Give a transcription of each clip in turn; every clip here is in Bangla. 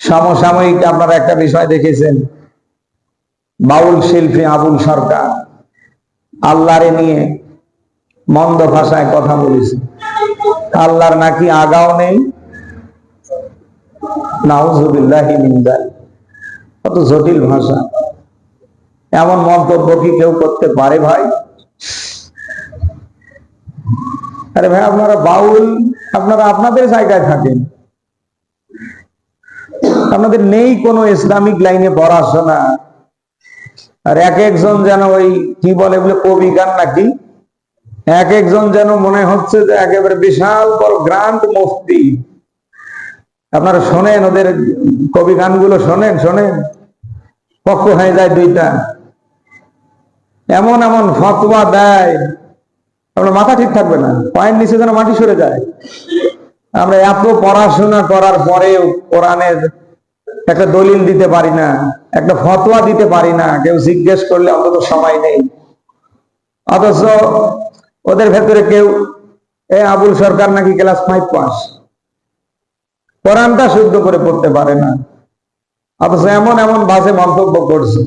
সমসাময়িক আপনারা একটা বিষয় দেখেছেন। বাউল শিল্পী আবুল সরকার আল্লাহরে নিয়ে মন্দ ভাষায় কথা বলেছে। আল্লাহর নাকি আগাও নেই। কত জটিল ভাষা। এমন মন্তব্য কি কেউ করতে পারে ভাই? আরে ভাই, আপনারা বাউল, আপনারা আপনাদের জায়গায় থাকেন। আপনাদের নেই কোনো ইসলামিক লাইনে পড়াশোনা। আর এক একজন যেন ওই কি বলে বলে কবি গান নাকি? এক একজন যেন মনে হচ্ছে যে একেবারে বিশাল বড় গ্রান্ড মুফতি। আপনারা শোনেন, ওদের কবি গানগুলো শোনেন শোনেন। পক্ষ হয়ে যায় দুইটা। এমন এমন ফতোয়া দেয়। আপনার মাথা ঠিক থাকবে না, পায়ের নিচে যেন মাটি সরে যায়। আমরা এত পড়াশোনা করার পরেও কোরআনের একটা দলিল দিতে পারি না, একটা ফতোয়া দিতে পারি না, কেউ জিজ্ঞেস করলে অন্তত সময় নেই। অথচ ওদের ভেতরে কেউ, এ আবুল সরকার নাকি ক্লাস ফাইভ পাস? কোরআনটা শুদ্ধ করে পড়তে পারে না। অথচ এমন এমন বাজে মন্তব্য করছে।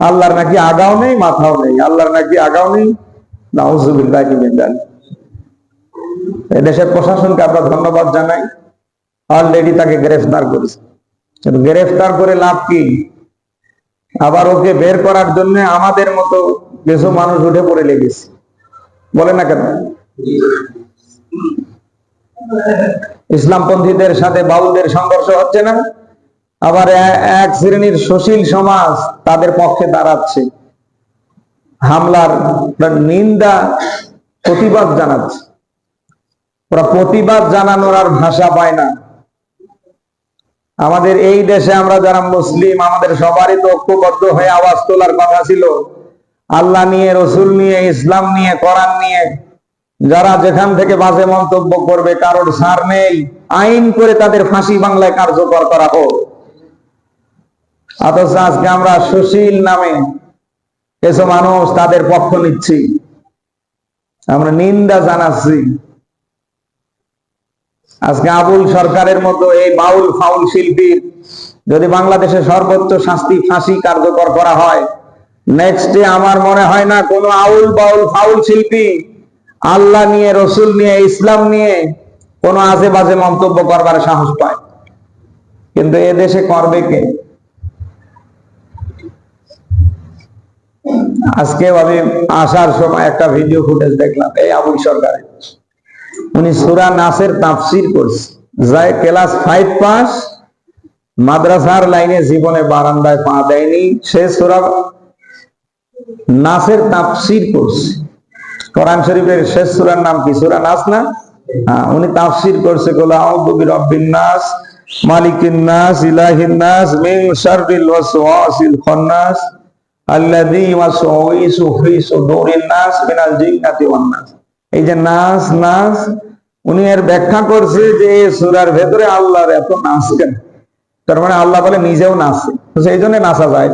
আল্লাহর নাকি আগাও নেই, মাথাও নেই। আল্লাহর নাকি আগাও নেই, নাউজুবিল্লাহি দেশের প্রশাসনকে আমরা ধন্যবাদ জানাই। অলরেডি তাকে গ্রেফতার করেছে। গ্রেফতার করে লাভ কি? আবার ওকে বের করার জন্য আমাদের মতো কিছু মানুষ উঠে পড়ে লেগেছে। বলে না কেন? ইসলামপন্থীদের সাথে বাউলদের সংঘর্ষ হচ্ছে না? আবার এক শ্রেণির সুশীল সমাজ তাদের পক্ষে দাঁড়াচ্ছে। হামলার নিন্দা, প্রতিবাদ জানাচ্ছে। ওরা প্রতিবাদ জানানোর আর ভাষা পায় না। আমাদের এই দেশে আমরা যারা মুসলিম, আমাদের সবারই তো ঐক্যবদ্ধ হয়ে আওয়াজ তোলার কথা ছিল। আল্লাহ নিয়ে, রসুল নিয়ে, ইসলাম নিয়ে, কোরআন নিয়ে, যারা যেখান থেকে বাজে মন্তব্য করবে, কারোর সার নেই। আইন করে তাদের ফাঁসি বাংলায় কার্যকর করা হোক। অথচ আজকে আমরা সুশীল নামে কিছু মানুষ তাদের পক্ষ নিচ্ছি। আমরা নিন্দা জানাচ্ছি। আজকে আবুল সরকারের মতো এই বাউল ফাউল শিল্পীর যদি বাংলাদেশে সর্বোচ্চ শাস্তি ফাঁসি কার্যকর করা হয় নেক্সটে আমার মনে হয় না কোনো আউল বাউল ফাউল শিল্পী আল্লাহ নিয়ে, রসুল নিয়ে, ইসলাম নিয়ে কোনো আজে বাজে মন্তব্য করবার সাহস পায়। কিন্তু এ দেশে করবে কে? আজকে আমি আসার সময় একটা ভিডিও ফুটেজ দেখলাম, এই আবুল সরকারের। উনি সুরা নাসের তাফসির করছে যায় ক্লাস ফাইভ পাস, মাদ্রাসার লাইনে জীবনে বারান্দায় পা দেয়নি, সে সুরা নাসের তাফসির করছে কোরআন শরীফের শেষ সুরার নাম কি? সুরা নাস না? হ্যাঁ উনি তাফসির করছে, কোলা নাস, মালিকিন এই যে নাচ নাচ উনি এর ব্যাখ্যা করছে যে সূরার ভেতরে আল্লাহর এত নাচ কেন? তার মানে আল্লাহ বলে নিজেও নাচে সেই জন্য নাচা যায়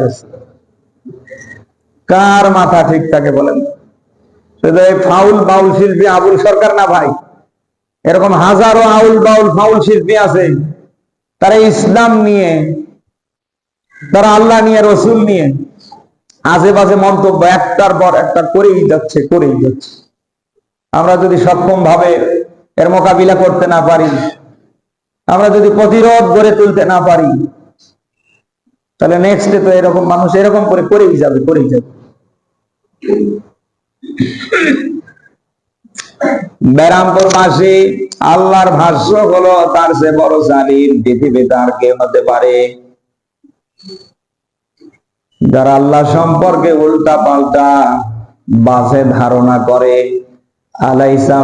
কার মাথা ঠিক থাকে বলেন? ফাউল বাউল শিল্পী আবুল সরকার না ভাই? এরকম হাজারো আউল বাউল ফাউল শিল্পী আছে। তারা ইসলাম নিয়ে, তারা আল্লাহ নিয়ে, রসুল নিয়ে আশেপাশে মন্তব্য একটার পর একটা করেই যাচ্ছে করেই যাচ্ছে। আমরা যদি সক্ষম ভাবে এর মোকাবিলা করতে না পারি, আমরা যদি প্রতিরোধ গড়ে তুলতে না পারি, তাহলে নেক্সটে তো এরকম মানুষ এরকম করে করেই যাবে করেই যাবে। ব্যারামপুর মাসে আল্লাহর ভাষ্য হলো, তার সে বড় জালিম পৃথিবীতে আর কেউ হতে পারে। যারা আল্লাহ সম্পর্কে উল্টা পাল্টা বাসে ধারণা করে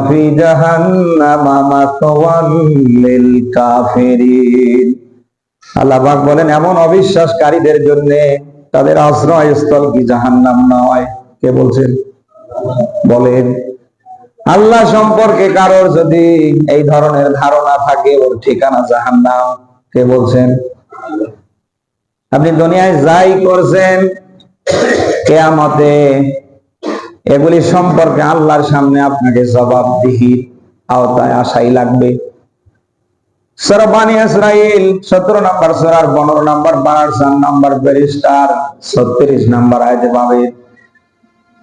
ফি জাহান্নামা মাতওয়াল লিল কাফিরিন। আল্লাহ বলেন, এমন অবিশ্বাসকারীদের জন্য তাদের আশ্রয়স্থল কি নয়? কে বলছেন? বলেন, আল্লাহ সম্পর্কে কারোর যদি এই ধরনের ধারণা থাকে, ওর ঠিকানা জাহান্নাম। কে বলছেন? আপনি দুনিয়ায় যাই করছেন, কেয়ামতে এগুলি সম্পর্কে আল্লাহর সামনে আপনাকে জবাবদিহির আওতায় আসাই লাগবে। সরবানি ইসরাইল সতেরো নাম্বার সরার পনেরো নাম্বার বারো চার নাম্বার ব্যারিস্টার, ছত্রিশ নাম্বার আয়তে পাবে।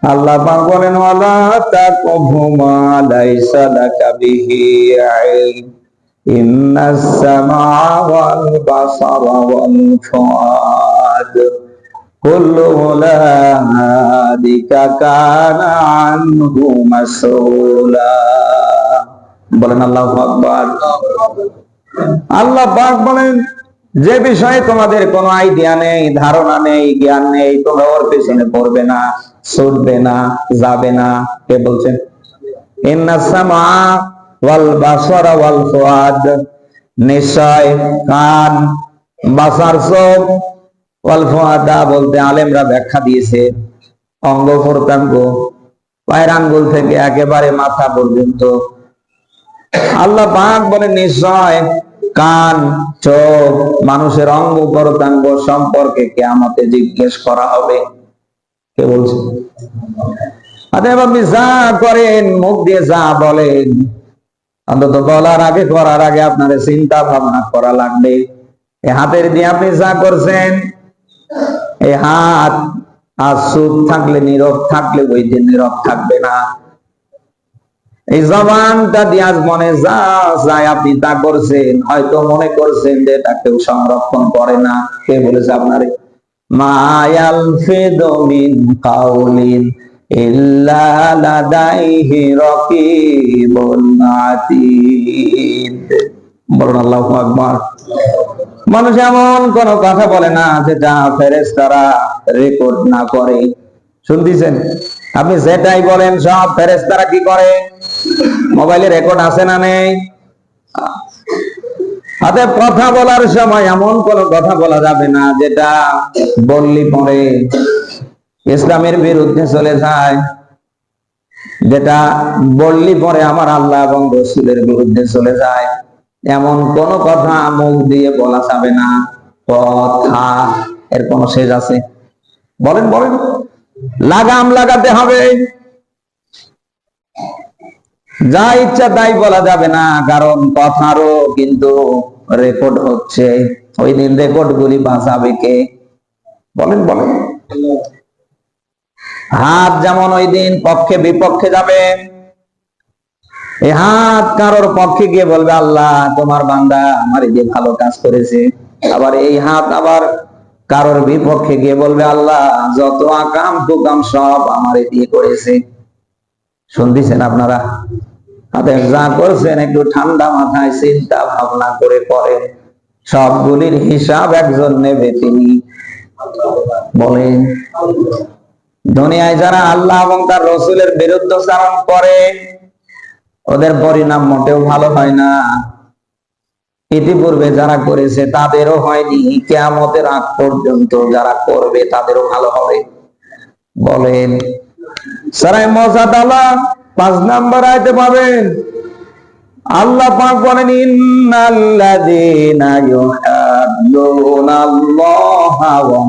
আল্লাহ পাক বলেন, ওয়ালা তাকফু মা লাইসা লাকা বিহি ইলম। ইন্নাস সামা ওয়াল বাসারা ওয়াল ফুআদ কুল্লু উলাইকা কানা আনহু মাসউলা। বলেন, আল্লাহু আকবার। আল্লাহ পাক বলেন, যে বিষয়ে তোমাদের কোনো আইডিয়া নেই, ধারণা নেই, জ্ঞান নেই, তোমরা ওর পেছনে পড়বে না, ছুটবে না, যাবে না। কে বলছেন? ইন্নাস সামা ওয়াল বাসারা ওয়াল ফুয়াদ। নিশ্চয় কান, বাসার চোখ বলতে আলেমরা ব্যাখ্যা দিয়েছে। অঙ্গ পায়ের আঙ্গুল থেকে একেবারে মাথা পর্যন্ত। আল্লাহ পাক বলে নিশ্চয় কান, চোখ, মানুষের অঙ্গ প্রত্যঙ্গ সম্পর্কে কে আমাকে জিজ্ঞেস করা হবে। কে বলছে? অতএব আপনি যা করেন, মুখ দিয়ে যা বলেন, অন্তত বলার আগে, করার আগে আপনার চিন্তা ভাবনা করা লাগবে। হাতের দিয়ে আপনি যা করছেন এই হাত আজ সুদ থাকলে নীরব থাকলে ওই দিন নীরব থাকবে না। এই জবানটা দিয়ে আজ মনে যা যায় আপনি তা করছেন, হয়তো মনে করছেন যে এটা কেউ সংরক্ষণ করে না। কে বলেছে আপনারে? মায়াল ফেদমিন কাউলিন বলুন আল্লাহু আকবার। মানুষ এমন কোন কথা বলে না যেটা ফেরেশতারা রেকর্ড না করে। শুনতেছেন? আপনি যেটাই বলেন সব ফেরেশতারা কি করে? মোবাইলে রেকর্ড আছে না নেই? হাতে কথা বলার সময় এমন কোন কথা বলা যাবে না যেটা বললি পরে ইসলামের বিরুদ্ধে চলে যায়। যেটা বললি পরে আমার আল্লাহ এবং রসুলের বিরুদ্ধে চলে যায়। এমন কোন কথা মুখ দিয়ে বলা যাবে না। কথা এর কোন শেষ আছে? বলেন বলেন। লাগাম লাগাতে হবে। যা ইচ্ছা তাই বলা যাবে না, কারণ কথারও কিন্তু রেকর্ড হচ্ছে। ওই দিন রেকর্ড গুলি বাঁচাবে কে? বলেন বলেন। হাত যেমন ওই দিন পক্ষে বিপক্ষে যাবে এই হাত কারোর পক্ষে গিয়ে বলবে, আল্লাহ, তোমার বান্দা আমার এই যে ভালো কাজ করেছে। আবার এই হাত আবার কারোর বিপক্ষে গিয়ে বলবে, আল্লাহ, যত আকাম কুকাম সব আমার দিয়ে করেছে। শুনতেছেন আপনারা? যা করছেন, একটু ঠান্ডা মাথায় চিন্তা ভাবনা করে করেন। সবগুলির হিসাব একজন নেবে তিনি। বলেন, দুনিয়ায় যারা আল্লাহ এবং তার রসুলের বিরুদ্ধ চারণ করে ওদের পরিণাম মোটেও ভালো হয় না। ইতিপূর্বে যারা করেছে, তাদেরও হয়নি। কেয়ামতের আগ পর্যন্ত যারা করবে, তাদেরও ভালো হবে। বলেন সারাই মজাদ আল্লাহ পাঁচ নাম্বার আইতে পাবেন, আল্লাহ পাক বলেন, ইন্নাল্লাযীনা ইউহাদ্দুনা আল্লাহা ওয়া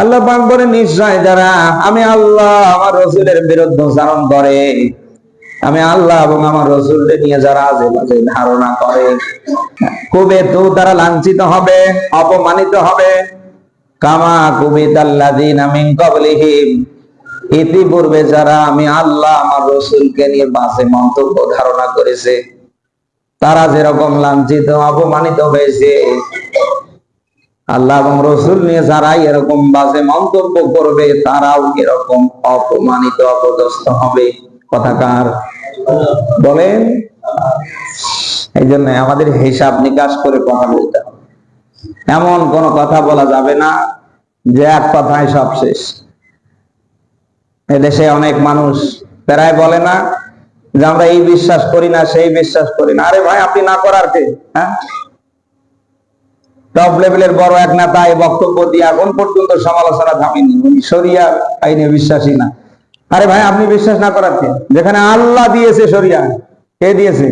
আল্লাহ পাক বলেন নিশ্চয় যারা আমি আল্লাহ আমার রসুলের বিরুদ্ধ চারণ করে। আমি আল্লাহ এবং আমার রসুলকে নিয়ে যারা আজে বাজে ধারণা করে খুবে তো তারা লাঞ্ছিত হবে, অপমানিত হবে। কামা কুবিত আল্লাদিন আমিন কবলিহিম ইতিপূর্বে যারা আমি আল্লাহ আমার রসুলকে নিয়ে বাসে মন্তব্য ধারণা করেছে, তারা যেরকম লাঞ্ছিত, অপমানিত হয়েছে আল্লাহ এবং রসুল নিয়ে যারাই এরকম বাজে মন্তব্য করবে, তারাও এরকম অপমানিত, অপদস্থ হবে। কথাকার বলেন। এই জন্য আমাদের হিসাব নিকাশ করে কথা বলতে হবে। এমন কোন কথা বলা যাবে না যে এক কথায় সব শেষ। এদেশে অনেক মানুষ প্রায় বলে না যে আমরা এই বিশ্বাস করি না, সেই বিশ্বাস করি না। আরে ভাই, আপনি না করার কে? হ্যাঁ? টপ লেভেলের বড় এক নেতা এই বক্তব্য দিয়ে এখন পর্যন্ত সমালোচনা থামেনি। উনি শরিয়া আইনে বিশ্বাসী না। আরে ভাই, আপনি বিশ্বাস না করাচ্ছেন যেখানে আল্লাহ দিয়েছে শরিয়া, কে দিয়েছে?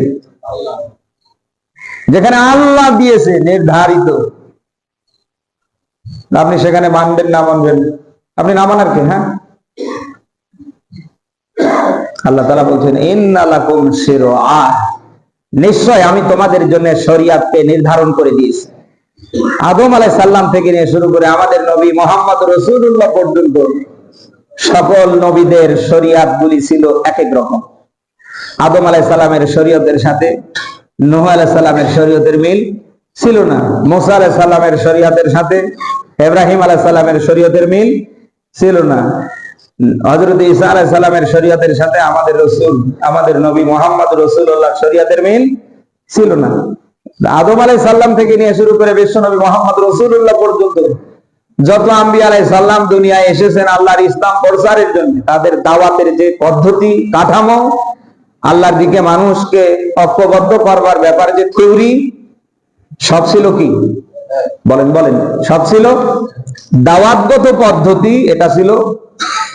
যেখানে আল্লাহ দিয়েছে, নির্ধারিত। আপনি সেখানে মানবেন না মানবেন? আপনি না মানার কে হ্যাঁ? আল্লাহ তালা বলছেন ইন্নালাকুম শিরআ। নিশ্চয় আমি তোমাদের জন্য শরিয়াতকে নির্ধারণ করে দিয়েছি। আদম আলাই সাল্লাম থেকে নিয়ে শুরু করে আমাদের নবী মোহাম্মদ রসুল্লাহ পর্যন্ত সকল নবীদের শরিয়াত গুলি ছিল এক এক রকম। আদম আলাই সাল্লামের শরীয়তের সাথে, নোহ আলাই সাল্লামের শরীয়তের মিল ছিল না। মোসা আলাই সাল্লামের শরীয়তের সাথে, ইব্রাহিম আলাই সাল্লামের শরীয়তের মিল ছিল না। হজরত ঈসা আলাই সাল্লামের শরীয়তের সাথে আমাদের রসুল, আমাদের নবী মোহাম্মদ রসুল্লাহ শরীয়তের মিল ছিল না। আদম আলাই সাল্লাম থেকে নিয়ে শুরু করে বিশ্ব নবী মোহাম্মদ রসুল্লাহ পর্যন্ত যত আম্বি আলাই সাল্লাম দুনিয়ায় এসেছেন, আল্লাহর ইসলাম প্রচারের জন্য, তাদের দাওয়াতের যে পদ্ধতি, কাঠামো, আল্লাহর দিকে মানুষকে ঐক্যবদ্ধ করবার ব্যাপারে যে থিওরি, সব ছিল কি? বলেন বলেন, সব ছিল? দাওয়াতগত পদ্ধতি, এটা ছিল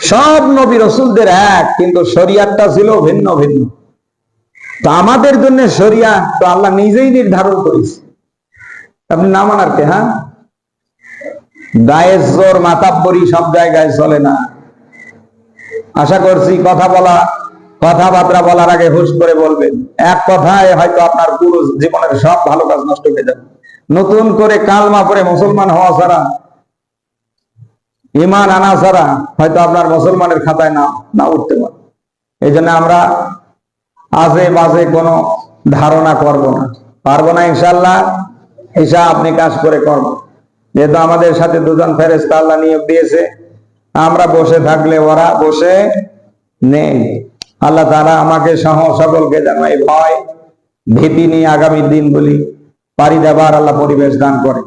সব নবী রসুলদের এক, কিন্তু শরিয়াতটা ছিল ভিন্ন ভিন্ন। তো আমাদের জন্য শরিয়া তো আল্লাহ নিজেই নির্ধারণ করেছে। আপনি না মানার কে হ্যাঁ? গায়ের জোর মাতাব্বরি সব জায়গায় চলে না। আশা করছি কথা বলা, কথাবার্তা বলার আগে হুশ করে বলবেন। এক কথায় হয়তো আপনার পুরো জীবনের সব ভালো কাজ নষ্ট হয়ে যাবে। নতুন করে কালমা পরে মুসলমান হওয়া ছাড়া ইমান আনা ছাড়া হয়তো আপনার মুসলমানের খাতায় না না উঠতে পারে। এই জন্য আমরা আজে বাজে কোনো ধারণা করব না। পারব না ইনশাল্লাহ হিসাব আপনি কাজ করে করব। যেহেতু আমাদের সাথে দুজন ফেরেস্তা আল্লাহ নিয়োগ দিয়েছে, আমরা বসে থাকলে ওরা বসে নেই। আল্লাহ তারা আমাকে সহ সকলকে যেন ভয় ভীতি নিয়ে আগামী দিনগুলি পারি দেবার আল্লাহ পরিবেশ দান করে।